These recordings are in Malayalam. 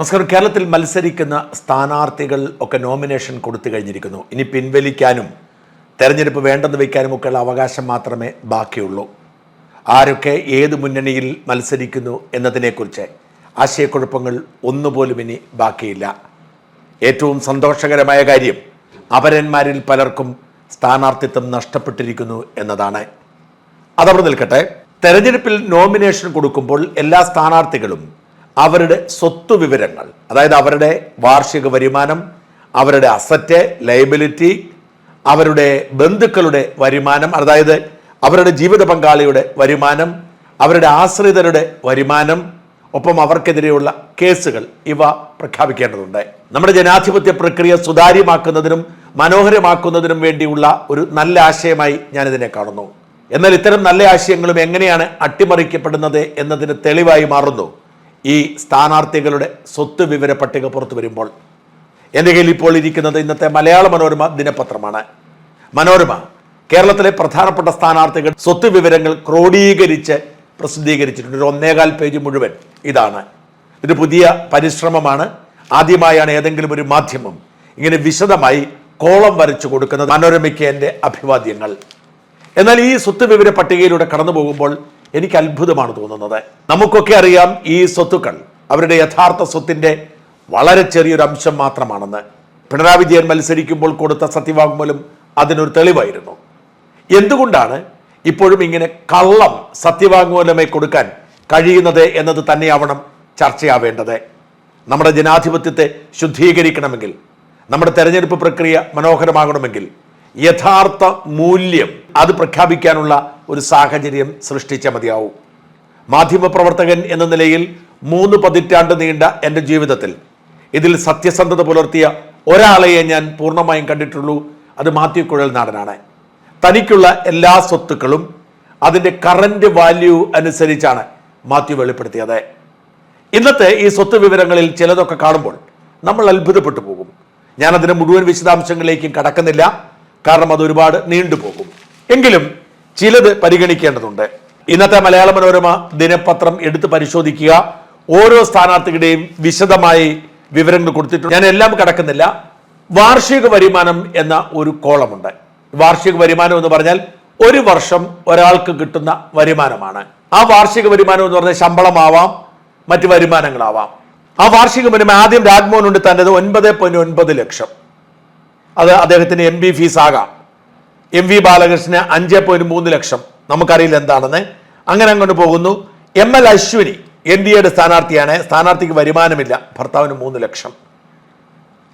നമസ്കാരം. കേരളത്തിൽ മത്സരിക്കുന്ന സ്ഥാനാർത്ഥികൾ ഒക്കെ നോമിനേഷൻ കൊടുത്തു കഴിഞ്ഞിരിക്കുന്നു. ഇനി പിൻവലിക്കാനും തെരഞ്ഞെടുപ്പ് വേണ്ടെന്ന് വയ്ക്കാനും ഒക്കെയുള്ള അവകാശം മാത്രമേ ബാക്കിയുള്ളൂ. ആരൊക്കെ ഏത് മുന്നണിയിൽ മത്സരിക്കുന്നു എന്നതിനെക്കുറിച്ച് ആശയക്കുഴപ്പങ്ങൾ ഒന്നുപോലും ഇനി ബാക്കിയില്ല. ഏറ്റവും സന്തോഷകരമായ കാര്യം അപരന്മാരിൽ പലർക്കും സ്ഥാനാർത്ഥിത്വം നഷ്ടപ്പെട്ടിരിക്കുന്നു എന്നതാണ്. അതവിടെ നിൽക്കട്ടെ. തെരഞ്ഞെടുപ്പിൽ നോമിനേഷൻ കൊടുക്കുമ്പോൾ എല്ലാ സ്ഥാനാർത്ഥികളും അവരുടെ സ്വത്ത് വിവരങ്ങൾ അതായത് അവരുടെ വാർഷിക വരുമാനം അവരുടെ അസറ്റ് ലയബിലിറ്റി അവരുടെ ബന്ധുക്കളുടെ വരുമാനം അതായത് അവരുടെ ജീവിത പങ്കാളിയുടെ വരുമാനം അവരുടെ ആശ്രിതരുടെ വരുമാനം ഒപ്പം അവർക്കെതിരെയുള്ള കേസുകൾ ഇവ പ്രഖ്യാപിക്കേണ്ടതുണ്ട്. നമ്മുടെ ജനാധിപത്യ പ്രക്രിയ സുതാര്യമാക്കുന്നതിനും മനോഹരമാക്കുന്നതിനും വേണ്ടിയുള്ള ഒരു നല്ല ആശയമായി ഞാനിതിനെ കാണുന്നു. എന്നാൽ ഇത്തരം നല്ല ആശയങ്ങളും എങ്ങനെയാണ് അട്ടിമറിക്കപ്പെടുന്നത് എന്നതിന് തെളിവായി മാറുന്നു. ഈ സ്ഥാനാർത്ഥികളുടെ സ്വത്ത് വിവര പട്ടിക പുറത്തു വരുമ്പോൾ എന്റെ കയ്യിൽ ഇപ്പോൾ ഇരിക്കുന്നത് ഇന്നത്തെ മലയാള മനോരമ ദിനപത്രമാണ്. മനോരമ കേരളത്തിലെ പ്രധാനപ്പെട്ട സ്ഥാനാർത്ഥികൾ സ്വത്ത് വിവരങ്ങൾ ക്രോഡീകരിച്ച് പ്രസിദ്ധീകരിച്ചിട്ടുണ്ട്. ഒരു ഒന്നേകാൽ പേജ് മുഴുവൻ ഇതാണ്. ഇത് പുതിയ പരിശ്രമമാണ്. ആദ്യമായാണ് ഏതെങ്കിലും ഒരു മാധ്യമം ഇങ്ങനെ വിശദമായി കോളം വരച്ചു കൊടുക്കുന്നത് മനോരമയ്ക്ക് എന്റെ അഭിവാദ്യങ്ങൾ. എന്നാൽ ഈ സ്വത്ത് വിവര പട്ടികയിലൂടെ കടന്നു പോകുമ്പോൾ എനിക്ക് അത്ഭുതമാണ് തോന്നുന്നത്. നമുക്കൊക്കെ അറിയാം ഈ സ്വത്തുക്കൾ അവരുടെ യഥാർത്ഥ സ്വത്തിന്റെ വളരെ ചെറിയൊരു അംശം മാത്രമാണെന്ന്. പിണറായി വിജയൻ മത്സരിക്കുമ്പോൾ കൊടുത്ത സത്യവാങ്മൂലം അതിനൊരു തെളിവായിരുന്നു. എന്തുകൊണ്ടാണ് ഇപ്പോഴും ഇങ്ങനെ കള്ളം സത്യവാങ്മൂലമേ കൊടുക്കാൻ കഴിയുന്നത് എന്നത് തന്നെയാവണം ചർച്ചയാവേണ്ടത്? നമ്മുടെ ജനാധിപത്യത്തെ ശുദ്ധീകരിക്കണമെങ്കിൽ നമ്മുടെ തെരഞ്ഞെടുപ്പ് പ്രക്രിയ മനോഹരമാകണമെങ്കിൽ യഥാർത്ഥ മൂല്യം അത് പ്രഖ്യാപിക്കാനുള്ള ഒരു സാഹചര്യം സൃഷ്ടിച്ച മതിയാവും. മാധ്യമപ്രവർത്തകൻ എന്ന നിലയിൽ മൂന്ന് പതിറ്റാണ്ട് നീണ്ട എന്റെ ജീവിതത്തിൽ ഇതിൽ സത്യസന്ധത പുലർത്തിയ ഒരാളെയെ ഞാൻ പൂർണമായും കണ്ടിട്ടുള്ളൂ. അത് മാത്യു കുഴൽ നാടനാണ് തനിക്കുള്ള എല്ലാ സ്വത്തുക്കളും അതിന്റെ കറന്റ് വാല്യൂ അനുസരിച്ചാണ് മാത്യു വെളിപ്പെടുത്തിയത്. ഇന്നത്തെ ഈ സ്വത്ത് വിവരങ്ങളിൽ ചിലതൊക്കെ കാണുമ്പോൾ നമ്മൾ അത്ഭുതപ്പെട്ടു പോകും. ഞാൻ അതിന് മുഴുവൻ വിശദാംശങ്ങളിലേക്കും കടക്കുന്നില്ല. കാരണം അത് ഒരുപാട് നീണ്ടുപോകും. എങ്കിലും ചിലത് പരിഗണിക്കേണ്ടതുണ്ട്. ഇന്നത്തെ മലയാള മനോരമ ദിനപത്രം എടുത്ത് പരിശോധിക്കുക. ഓരോ സ്ഥാനാർത്ഥികളുടെയും വിശദമായി വിവരങ്ങൾ കൊടുത്തിട്ടുണ്ട്. ഞാൻ എല്ലാം കടക്കുന്നില്ല. വാർഷിക വരുമാനം എന്ന ഒരു കോളമുണ്ട്. വാർഷിക വരുമാനം എന്ന് പറഞ്ഞാൽ ഒരു വർഷം ഒരാൾക്ക് കിട്ടുന്ന വരുമാനമാണ്. ആ വാർഷിക വരുമാനം എന്ന് പറഞ്ഞാൽ ശമ്പളമാവാം മറ്റ് വരുമാനങ്ങളാവാം. ആ വാർഷിക വരുമാനം ആദ്യം രാജ്മോഹൻ ഉണ്ട് തന്റെത് ഒൻപത് പോയിന്റ് ഒൻപത് ലക്ഷം. അത് അദ്ദേഹത്തിന് എം ബി ഫീസ് ആകാം എം വി ബാലകൃഷ്ണന് അഞ്ച് പോയിന്റ് മൂന്ന് ലക്ഷം. നമുക്കറിയില്ല എന്താണെന്ന്. അങ്ങനെ അങ്ങോട്ട് പോകുന്നു. M L Ashwini N D എയുടെ സ്ഥാനാർത്ഥിയാണ്. സ്ഥാനാർത്ഥിക്ക് വരുമാനമില്ല. ഭർത്താവിന് മൂന്ന് ലക്ഷം.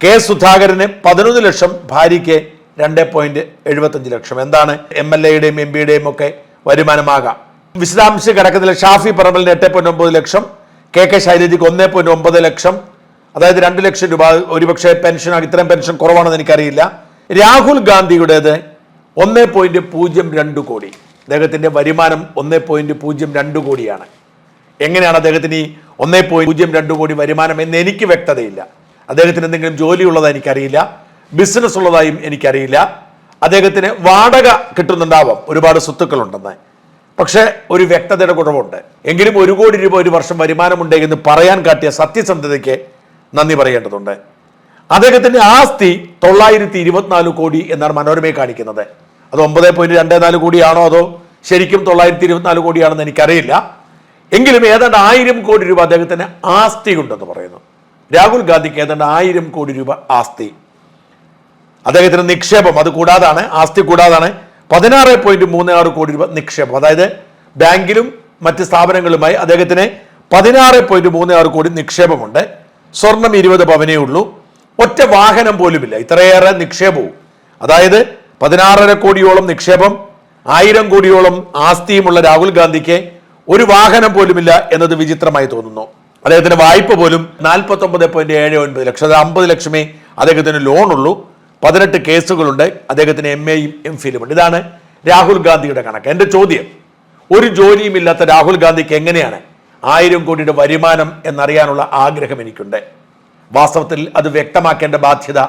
കെ സുധാകരന് പതിനൊന്ന് ലക്ഷം. ഭാര്യയ്ക്ക് രണ്ട് പോയിന്റ് എഴുപത്തഞ്ച് ലക്ഷം. എന്താണ്? എം എൽ എയുടെയും എം പിയുടെയും ഒക്കെ വരുമാനമാകാം. വിശദാംശം കിടക്കുന്നില്ല ഷാഫി പറമ്പലിന് എട്ട് പോയിന്റ് ഒമ്പത് ലക്ഷം. കെ കെ ശൈലജയ്ക്ക് ഒന്ന് പോയിന്റ് ഒമ്പത് ലക്ഷം. അതായത് രണ്ട് ലക്ഷം രൂപ. ഒരുപക്ഷെ പെൻഷൻ ഇത്തരം പെൻഷൻ കുറവാണെന്ന് എനിക്കറിയില്ല. രാഹുൽ ഗാന്ധിയുടേത് ഒന്ന് പോയിന്റ് പൂജ്യം രണ്ട് കോടി. അദ്ദേഹത്തിന്റെ വരുമാനം ഒന്ന് പോയിന്റ് പൂജ്യം രണ്ട് കോടിയാണ്. എങ്ങനെയാണ് അദ്ദേഹത്തിന് ഈ ഒന്ന് പോയിന്റ് പൂജ്യം രണ്ട് കോടി വരുമാനം എന്ന് എനിക്ക് വ്യക്തതയില്ല. അദ്ദേഹത്തിന് എന്തെങ്കിലും ജോലി ഉള്ളതായി എനിക്കറിയില്ല. ബിസിനസ് ഉള്ളതായും എനിക്കറിയില്ല. അദ്ദേഹത്തിന് വാടക കിട്ടുന്നുണ്ടാവാം. ഒരുപാട് സ്വത്തുക്കളുണ്ടെന്ന്. പക്ഷേ ഒരു വ്യക്തതയുടെ കുറവുണ്ട്. എങ്കിലും ഒരു കോടി രൂപ ഒരു വർഷം വരുമാനമുണ്ട് എന്ന് പറയാൻ കാട്ടിയ സത്യസന്ധതയ്ക്ക് നന്ദി പറയേണ്ടതുണ്ട്. അദ്ദേഹത്തിന്റെ ആസ്തി തൊള്ളായിരത്തി ഇരുപത്തിനാല് കോടി എന്നാണ് മനോരമയെ കാണിക്കുന്നത്. അത് ഒമ്പത് പോയിന്റ് രണ്ട് നാല് കോടിയാണോ അതോ ശരിക്കും തൊള്ളായിരത്തി ഇരുപത്തിനാല് കോടിയാണെന്ന് എനിക്കറിയില്ല. എങ്കിലും ഏതാണ്ട് ആയിരം കോടി രൂപ അദ്ദേഹത്തിന് ആസ്തി ഉണ്ടെന്ന് പറയുന്നു. രാഹുൽ ഗാന്ധിക്ക് ഏതാണ്ട് ആയിരം കോടി രൂപ ആസ്തി. അദ്ദേഹത്തിന് നിക്ഷേപം അത് കൂടാതാണ് ആസ്തി കൂടാതാണ് പതിനാറ് പോയിന്റ് മൂന്ന് ആറ് കോടി രൂപ നിക്ഷേപം. അതായത് ബാങ്കിലും മറ്റ് സ്ഥാപനങ്ങളുമായി അദ്ദേഹത്തിന് പതിനാറ് പോയിന്റ് മൂന്ന് ആറ് കോടി നിക്ഷേപമുണ്ട്. സ്വർണം ഇരുപത് പവനേ ഉള്ളൂ. ഒറ്റ വാഹനം പോലുമില്ല. ഇത്രയേറെ നിക്ഷേപവും. അതായത് പതിനാറര കോടിയോളം നിക്ഷേപം ആയിരം കോടിയോളം ആസ്തിയുമുള്ള രാഹുൽ ഗാന്ധിക്ക് ഒരു വാഹനം പോലുമില്ല എന്നത് വിചിത്രമായി തോന്നുന്നു. അദ്ദേഹത്തിന്റെ വായ്പ പോലും നാൽപ്പത്തി ഒമ്പത് പോയിന്റ് ഏഴ് ഒൻപത് ലക്ഷം അമ്പത് ലക്ഷമേ അദ്ദേഹത്തിന് ലോണുള്ളൂ. പതിനെട്ട് കേസുകളുണ്ട്. അദ്ദേഹത്തിന് എം എയും എം ഫിലും ഉണ്ട് ഇതാണ് രാഹുൽ ഗാന്ധിയുടെ കണക്ക്. എന്റെ ചോദ്യം ഒരു ജോലിയും ഇല്ലാത്ത രാഹുൽ ഗാന്ധിക്ക് എങ്ങനെയാണ് ആയിരം കോടിയുടെ വരുമാനം എന്നറിയാനുള്ള ആഗ്രഹം എനിക്കുണ്ട്? വാസ്തവത്തിൽ അത് വ്യക്തമാക്കേണ്ട ബാധ്യത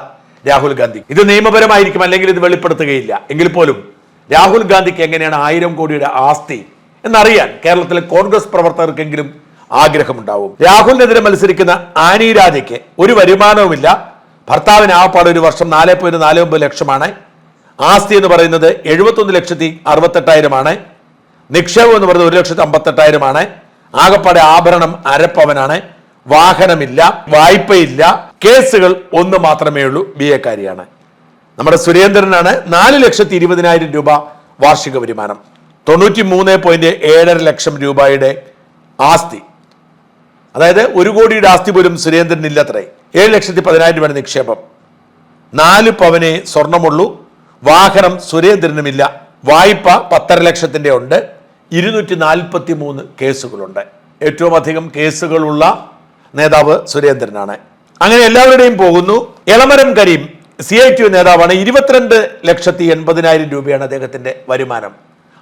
രാഹുൽ ഗാന്ധി. ഇത് നിയമപരമായിരിക്കും അല്ലെങ്കിൽ ഇത് വെളിപ്പെടുത്തുകയില്ല. എങ്കിൽ പോലും രാഹുൽ ഗാന്ധിക്ക് എങ്ങനെയാണ് ആയിരം കോടിയുടെ ആസ്തി എന്നറിയാൻ കേരളത്തിലെ കോൺഗ്രസ് പ്രവർത്തകർക്കെങ്കിലും ആഗ്രഹമുണ്ടാവും. രാഹുലിനെതിരെ മത്സരിക്കുന്ന ആനി രാജയ്ക്ക് ഒരു വരുമാനവുമില്ല. ഭർത്താവിന് ആപ്പാട് ഒരു വർഷം നാല് പോയിന്റ് നാല് ഒമ്പത് ലക്ഷമാണ്. ആസ്തി എന്ന് പറയുന്നത് എഴുപത്തൊന്ന് ലക്ഷത്തി അറുപത്തെട്ടായിരമാണ്. നിക്ഷേപം എന്ന് പറയുന്നത് ഒരു ലക്ഷത്തി അമ്പത്തെട്ടായിരമാണ്. ആകപ്പാടെ ആഭരണം അരപ്പവനാണ്. വാഹനമില്ല വായ്പയില്ല. കേസുകൾ ഒന്ന് മാത്രമേ ഉള്ളൂ. ബി എക്കാരിയാണ് നമ്മുടെ സുരേന്ദ്രനാണ് നാല് ലക്ഷത്തി ഇരുപതിനായിരം രൂപ വാർഷിക വരുമാനം. തൊണ്ണൂറ്റി മൂന്ന് പോയിന്റ് ഏഴര ലക്ഷം രൂപയുടെ ആസ്തി. അതായത് ഒരു കോടിയുടെ ആസ്തി പോലും സുരേന്ദ്രൻ ഇല്ലത്രേ ഏഴ് ലക്ഷത്തി പതിനായിരം രൂപയുടെ നിക്ഷേപം. നാല് പവനെ സ്വർണമുള്ളൂ. വാഹനം സുരേന്ദ്രനുമില്ല. വായ്പ പത്തര ലക്ഷത്തിന്റെ ഉണ്ട്. ഇരുന്നൂറ്റി നാൽപ്പത്തി മൂന്ന് കേസുകളുണ്ട്. ഏറ്റവും അധികം കേസുകളുള്ള നേതാവ് സുരേന്ദ്രനാണ്. അങ്ങനെ എല്ലാവരുടെയും പോകുന്നു. Elamaram Kareem C I T നേതാവാണ്. ഇരുപത്തിരണ്ട് ലക്ഷത്തി എൺപതിനായിരം രൂപയാണ് അദ്ദേഹത്തിന്റെ വരുമാനം.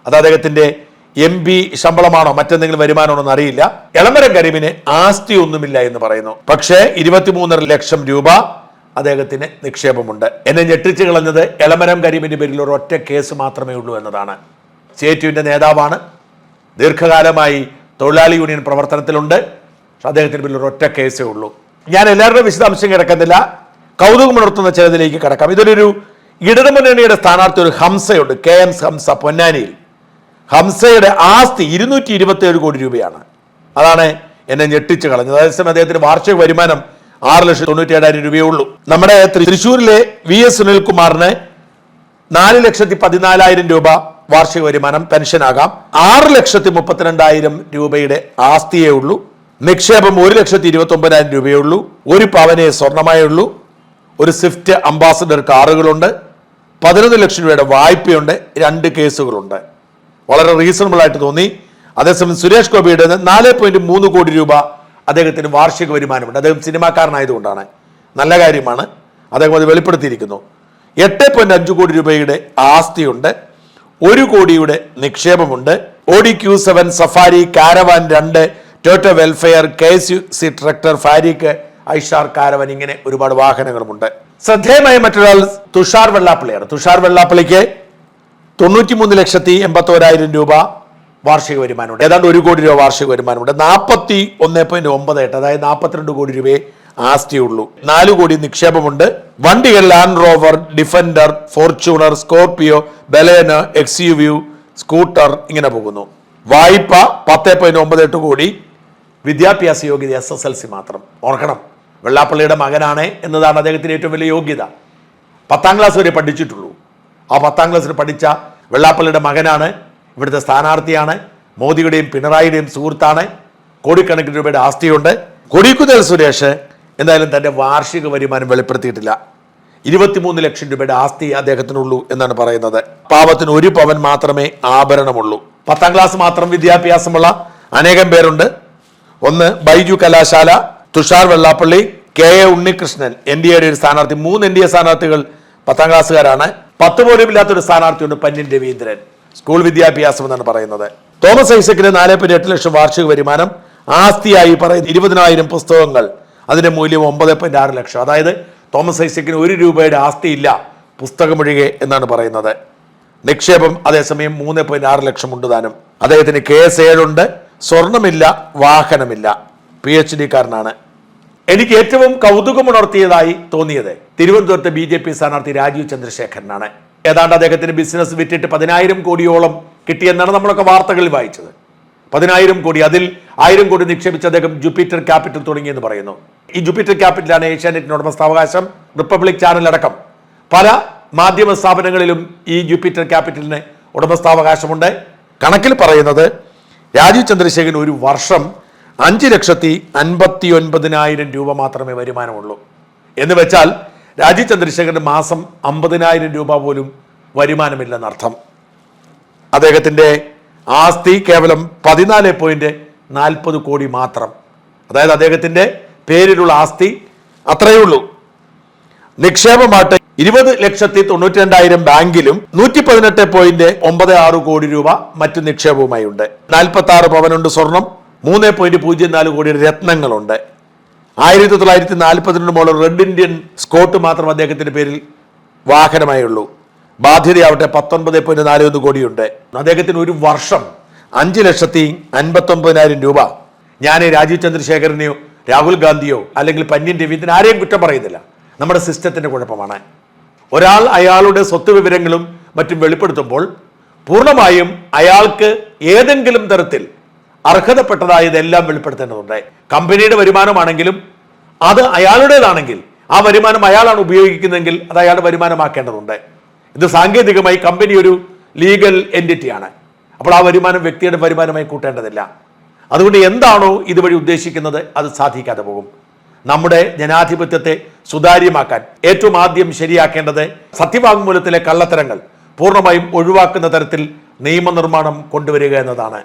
അത് അദ്ദേഹത്തിന്റെ എം പി ശമ്പളമാണോ മറ്റെന്തെങ്കിലും വരുമാനമാണോ എന്ന് അറിയില്ല. എളമരം കരീമിന് ആസ്തി ഒന്നുമില്ല എന്ന് പറയുന്നു. പക്ഷേ ഇരുപത്തിമൂന്നര ലക്ഷം രൂപ അദ്ദേഹത്തിന് നിക്ഷേപമുണ്ട്. എന്നെ ഞെട്ടിച്ചു കളഞ്ഞത് എളമരം കരീമിന്റെ പേരിൽ ഒരു ഒറ്റ കേസ് മാത്രമേ ഉള്ളൂ എന്നതാണ്. സി നേതാവാണ്. ദീർഘകാലമായി തൊഴിലാളി യൂണിയൻ പ്രവർത്തനത്തിലുണ്ട്. അദ്ദേഹത്തിന് പിന്നിൽ ഒരു ഒറ്റ കേസേ ഉള്ളൂ. ഞാൻ എല്ലാവരുടെയും വിശദാംശം കിടക്കുന്നില്ല കൗതുകമുണർത്തുന്ന ചിലതിലേക്ക് കിടക്കാം. ഇതിലൊരു ഇടതുമുന്നണിയുടെ സ്ഥാനാർത്ഥി ഒരു ഹംസയുണ്ട്. കെ എം ഹംസ പൊന്നാനിയിൽ. ഹംസയുടെ ആസ്തി ഇരുന്നൂറ്റി ഇരുപത്തി ഏഴ് കോടി രൂപയാണ്. അതാണ് എന്നെ ഞെട്ടിച്ച് കളഞ്ഞത്. അതേസമയം അദ്ദേഹത്തിന്റെ വാർഷിക വരുമാനം ആറ് ലക്ഷത്തി തൊണ്ണൂറ്റി ഏഴായിരം രൂപയേ ഉള്ളൂ. നമ്മുടെ തൃശ്ശൂരിലെ വി എസ് സുനിൽകുമാറിന് നാല് ലക്ഷത്തി പതിനാലായിരം രൂപ വാർഷിക വരുമാനം പെൻഷനാകാം. ആറ് ലക്ഷത്തി മുപ്പത്തിരണ്ടായിരം രൂപയുടെ ആസ്തിയേ ഉള്ളൂ. നിക്ഷേപം ഒരു ലക്ഷത്തി ഇരുപത്തി ഒമ്പതിനായിരം രൂപയുള്ളൂ. ഒരു പവനെ സ്വർണമായേ ഉള്ളൂ ഒരു സ്വിഫ്റ്റ് അംബാസഡർ കാറുകളുണ്ട്. പതിനൊന്ന് ലക്ഷം രൂപയുടെ വായ്പയുണ്ട്. രണ്ട് കേസുകളുണ്ട്. വളരെ റീസണബിൾ ആയിട്ട് തോന്നി. അതേസമയം സുരേഷ് ഗോപിയുടെ നാല് പോയിന്റ് മൂന്ന് കോടി രൂപ അദ്ദേഹത്തിന് വാർഷിക വരുമാനമുണ്ട്. അദ്ദേഹം സിനിമാക്കാരനായതുകൊണ്ടാണ്. നല്ല കാര്യമാണ്. അദ്ദേഹം അത് വെളിപ്പെടുത്തിയിരിക്കുന്നു. എട്ട് പോയിന്റ് അഞ്ച് കോടി രൂപയുടെ ആസ്തിയുണ്ട്. ഒരു കോടിയുടെ നിക്ഷേപമുണ്ട്. Audi Q seven Safari caravan രണ്ട് Toyota Vellfire K S U C tractor ഫാരിക്ക് Eicher caravan ഇങ്ങനെ ഒരുപാട് വാഹനങ്ങളുമുണ്ട്. ശ്രദ്ധേയമായ മറ്റൊരാൾ തുഷാർ വെള്ളാപ്പള്ളിയാണ്. തുഷാർ വെള്ളാപ്പള്ളിക്ക് തൊണ്ണൂറ്റിമൂന്ന് ലക്ഷത്തി എൺപത്തോരായിരം രൂപ വാർഷിക വരുമാനമുണ്ട്. ഏതാണ്ട് ഒരു കോടി രൂപ വാർഷിക വരുമാനമുണ്ട്. നാൽപ്പത്തി ഒന്ന് പോയിന്റ് ഒമ്പത് എട്ട് അതായത് നാൽപ്പത്തിരണ്ട് കോടി രൂപയെ ആസ്തിയുള്ളൂ. നാല് കോടി നിക്ഷേപമുണ്ട്. വണ്ടികൾ Land Rover Defender Fortuner Scorpio Baleno X scooter ഇങ്ങനെ പോകുന്നു. വായ്പ പത്ത് പോയിന്റ് ഒമ്പത് എട്ട് കോടി. വിദ്യാഭ്യാസ യോഗ്യത എസ് എസ് എൽ സി മാത്രം. ഓർക്കണം വെള്ളാപ്പള്ളിയുടെ മകനാണ് എന്നതാണ് അദ്ദേഹത്തിന് ഏറ്റവും വലിയ യോഗ്യത. പത്താം ക്ലാസ് വരെ പഠിച്ചിട്ടുള്ളൂ. ആ പത്താം ക്ലാസ്സിൽ പഠിച്ച വെള്ളാപ്പള്ളിയുടെ മകനാണ് ഇവിടുത്തെ സ്ഥാനാർത്ഥിയാണ് മോദിയുടെയും പിണറായിയുടെയും സുഹൃത്താണ്. കോടിക്കണക്കിന് രൂപയുടെ ആസ്തിയുണ്ട്. കൊടിക്കുതൽ സുരേഷ് എന്തായാലും തന്റെ വാർഷിക വരുമാനം വെളിപ്പെടുത്തിയിട്ടില്ല. ഇരുപത്തിമൂന്ന് ലക്ഷം രൂപയുടെ ആസ്തി അദ്ദേഹത്തിനുള്ളൂ എന്നാണ് പറയുന്നത്. പാവത്തിന് ഒരു പവൻ മാത്രമേ ആഭരണമുള്ളൂ. പത്താം ക്ലാസ് മാത്രം വിദ്യാഭ്യാസമുള്ള അനേകം പേരുണ്ട്. ഒന്ന് Baiju Kalashala Thushar Vellappally K A Unnikrishnan N D എയുടെ ഒരു സ്ഥാനാർത്ഥി. മൂന്ന് എൻ ഡി എ സ്ഥാനാർത്ഥികൾ പത്താം ക്ലാസ്സുകാരാണ്. പത്ത് പോലും ഇല്ലാത്തൊരു സ്ഥാനാർത്ഥിയുണ്ട് പന്നിൻ രവീന്ദ്രൻ. സ്കൂൾ വിദ്യാഭ്യാസം എന്നാണ് പറയുന്നത്. തോമസ് ഐസക്കിന് നാല് പോയിന്റ് എട്ട് ലക്ഷം വാർഷിക വരുമാനം. ആസ്തിയായി പറയുന്ന ഇരുപതിനായിരം പുസ്തകങ്ങൾ. അതിന്റെ മൂല്യം ഒമ്പത് പോയിന്റ് ആറ് ലക്ഷം. അതായത് തോമസ് ഐസക്കിന് ഒരു രൂപയുടെ ആസ്തിയില്ല പുസ്തകമൊഴികെ എന്നാണ് പറയുന്നത്. നിക്ഷേപം അതേസമയം മൂന്ന് പോയിന്റ് ആറ് ലക്ഷം ഉണ്ട് താനും. അദ്ദേഹത്തിന് കെ എസ് ഏഴുണ്ട് സ്വർണമില്ല വാഹനമില്ല. പി എച്ച് ഡിക്കാരനാണ് എനിക്ക് ഏറ്റവും കൗതുകമുണർത്തിയതായി തോന്നിയത് തിരുവനന്തപുരത്തെ ബി ജെ പി സ്ഥാനാർത്ഥി രാജീവ് ചന്ദ്രശേഖരനാണ്. ഏതാണ്ട് അദ്ദേഹത്തിന് ബിസിനസ് വിറ്റിട്ട് പതിനായിരം കോടിയോളം കിട്ടിയെന്നാണ് നമ്മളൊക്കെ വാർത്തകളിൽ വായിച്ചത്. പതിനായിരം കോടി അതിൽ ആയിരം കോടി നിക്ഷേപിച്ച അദ്ദേഹം ജൂപ്പിറ്റർ ക്യാപിറ്റൽ തുടങ്ങിയെന്ന് പറയുന്നു. ഈ ജൂപ്പിറ്റർ ക്യാപിറ്റലാണ് ഏഷ്യാനെറ്റിന് ഉടമസ്ഥാവകാശം റിപ്പബ്ലിക് ചാനൽ അടക്കം. പല മാധ്യമ സ്ഥാപനങ്ങളിലും ഈ ജൂപ്പിറ്റർ ക്യാപിറ്റലിന് ഉടമസ്ഥാവകാശമുണ്ട്. കണക്കിൽ പറയുന്നത് രാജീവ് ചന്ദ്രശേഖരൻ ഒരു വർഷം അഞ്ച് ലക്ഷത്തി അൻപത്തി ഒൻപതിനായിരം രൂപ മാത്രമേ വരുമാനമുള്ളൂ. എന്ന് വെച്ചാൽ രാജീവ് ചന്ദ്രശേഖരന് മാസം അമ്പതിനായിരം രൂപ പോലും വരുമാനമില്ലെന്നർത്ഥം അദ്ദേഹത്തിന്റെ ആസ്തി കേവലം പതിനാല് പോയിന്റ് നാൽപ്പത് കോടി മാത്രം. അതായത് അദ്ദേഹത്തിന്റെ പേരിലുള്ള ആസ്തി അത്രയേ ഉള്ളൂ. നിക്ഷേപമായിട്ട് ഇരുപത് ലക്ഷത്തി തൊണ്ണൂറ്റി രണ്ടായിരം ബാങ്കിലും നൂറ്റി പതിനെട്ട് പോയിന്റ് ഒമ്പത് ആറ് കോടി രൂപ മറ്റു നിക്ഷേപവുമായി ഉണ്ട് നാൽപ്പത്തി ആറ് പവനുണ്ട് സ്വർണം മൂന്ന് പോയിന്റ് പൂജ്യം നാല് കോടി രത്നങ്ങളുണ്ട്. ആയിരത്തി തൊള്ളായിരത്തി നാൽപ്പത്തിരണ്ട് മോഡൽ റെഡ് ഇന്ത്യൻ സ്കോട്ട് മാത്രം അദ്ദേഹത്തിന്റെ പേരിൽ വാഹനമായി ഉള്ളൂ ബാധ്യതയാവട്ടെ പത്തൊൻപത് പോയിന്റ് നാല് ഒന്ന് കോടിയുണ്ട്. അദ്ദേഹത്തിന് ഒരു വർഷം അഞ്ച് ലക്ഷത്തി അൻപത്തി ഒമ്പതിനായിരം രൂപ. ഞാൻ രാജീവ് ചന്ദ്രശേഖരനെയോ രാഹുൽ ഗാന്ധിയോ അല്ലെങ്കിൽ പന്യൻ രവീന്ദ്രൻ ആരെയും കുറ്റം പറയുന്നില്ല. നമ്മുടെ സിസ്റ്റത്തിന്റെ കുഴപ്പമാണ്. ഒരാൾ അയാളുടെ സ്വത്ത് വിവരങ്ങളും മറ്റും വെളിപ്പെടുത്തുമ്പോൾ പൂർണമായും അയാൾക്ക് ഏതെങ്കിലും തരത്തിൽ അർഹതപ്പെട്ടതായതെല്ലാം വെളിപ്പെടുത്തേണ്ടതുണ്ട്. കമ്പനിയുടെ വരുമാനമാണെങ്കിലും അത് അയാളുടേതാണെങ്കിൽ ആ വരുമാനം അയാളാണ് ഉപയോഗിക്കുന്നതെങ്കിൽ അത് അയാളുടെ വരുമാനമാക്കേണ്ടതുണ്ട്. ഇത് സാങ്കേതികമായി കമ്പനി ഒരു ലീഗൽ എന്റിറ്റിയാണ് അപ്പോൾ ആ വരുമാനം വ്യക്തിയുടെ വരുമാനമായി കൂട്ടേണ്ടതില്ല. അതുകൊണ്ട് എന്താണോ ഇതുവഴി ഉദ്ദേശിക്കുന്നത് അത് സാധിക്കാതെ പോകും. നമ്മുടെ ജനാധിപത്യത്തെ സുതാര്യമാക്കാൻ ഏറ്റവും ആദ്യം ശരിയാക്കേണ്ടത് സത്യവാങ്മൂലത്തിലെ കള്ളത്തരങ്ങൾ പൂർണമായും ഒഴിവാക്കുന്ന തരത്തിൽ നിയമനിർമ്മാണം കൊണ്ടുവരിക എന്നതാണ്.